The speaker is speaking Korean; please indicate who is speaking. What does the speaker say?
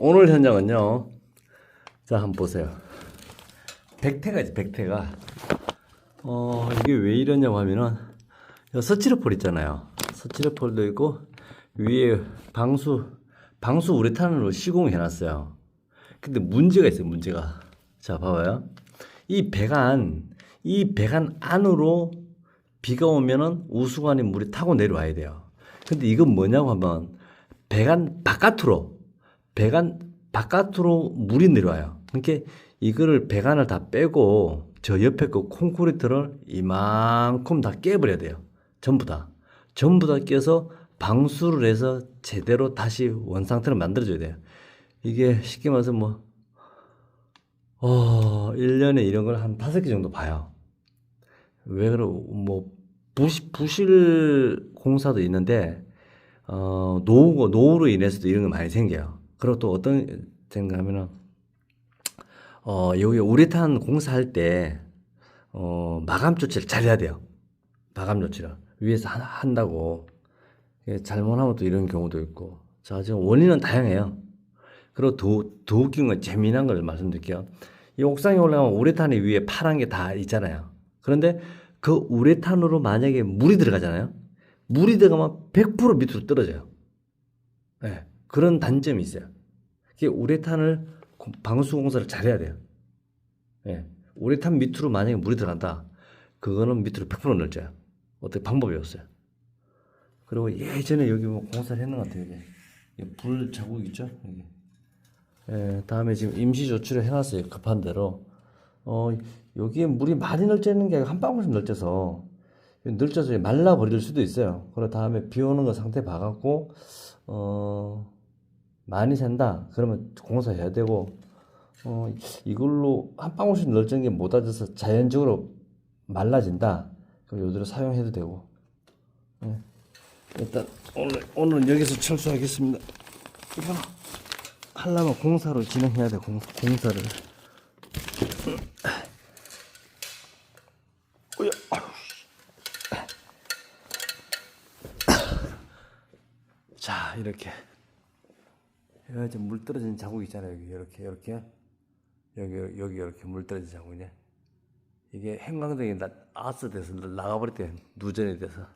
Speaker 1: 오늘 현장은요. 자, 한번 보세요. 백태가 있지, 백태가. 어, 이게 왜 이러냐고 하면은, 요 스티로폴 있잖아요. 스티로폴도 있고, 위에 방수, 방수 우레탄으로 시공을 해놨어요. 근데 문제가 있어요, 문제가. 자, 봐봐요. 이 배관, 이 배관 안으로 비가 오면은 우수관에 물이 타고 내려와야 돼요. 근데 이건 뭐냐고 하면, 배관 바깥으로, 배관 바깥으로 물이 내려와요. 그러니까 이거를 배관을 다 빼고 저 옆에 그 콘크리트를 이만큼 다 깨버려야 돼요. 전부 다. 전부 다 깨서 방수를 해서 제대로 다시 원상태를 만들어줘야 돼요. 이게 쉽게 말해서 뭐, 어, 1년에 이런 걸 한 다섯 개 정도 봐요. 왜 그러, 뭐, 부실, 부실 공사도 있는데, 어, 노후, 노후로 인해서도 이런 거 많이 생겨요. 그리고 또 어떤 생각하면은, 어, 여기 우레탄 공사할 때, 어, 마감 조치를 잘 해야 돼요. 마감 조치를. 위에서 한. 이게 잘못하면 또 이런 경우도 있고. 자, 지금 원인은 다양해요. 그리고 더, 더 웃긴 건 재미난 걸 말씀드릴게요. 이 옥상에 올라가면 우레탄이 위에 파란 게 다 있잖아요. 그런데 그 우레탄으로 만약에 물이 들어가잖아요. 물이 들어가면 100% 밑으로 떨어져요. 예, 그런 단점이 있어요. 이게 우레탄을 고- 방수 공사를 잘해야 돼요. 예, 우레탄 밑으로 만약에 물이 들어간다. 그거는 밑으로 100% 넓져요. 어떻게 방법이 없어요. 그리고 예전에 여기 뭐 공사를 했는 것 같아요. 여기. 불 자국 있죠? 여기. 예, 다음에 지금 임시 조치를 해놨어요. 급한 대로. 어, 여기에 물이 많이 넓져있는 게 아니라 한 방울씩 넓져서, 넓져서 말라버릴 수도 있어요. 그리고 다음에 비 오는 거 상태 봐갖고, 어, 많이 샌다. 그러면 공사해야 되고, 어, 이걸로 한 방울씩 넓적인 게못 와져서 자연적으로 말라진다. 그럼 요대로 사용해도 되고. 예. 일단 오늘 오늘은 여기서 철수하겠습니다. 이거 하려면 공사로 진행해야 돼. 공, 공사를. 자 이렇게 여기 이제 물 떨어진 자국 있잖아요. 여기 이렇게 이렇게 여기 여기 이렇게 물 떨어진 자국이네. 이게 형광등이 나, 아스 돼서 나가버릴 때 누전이 돼서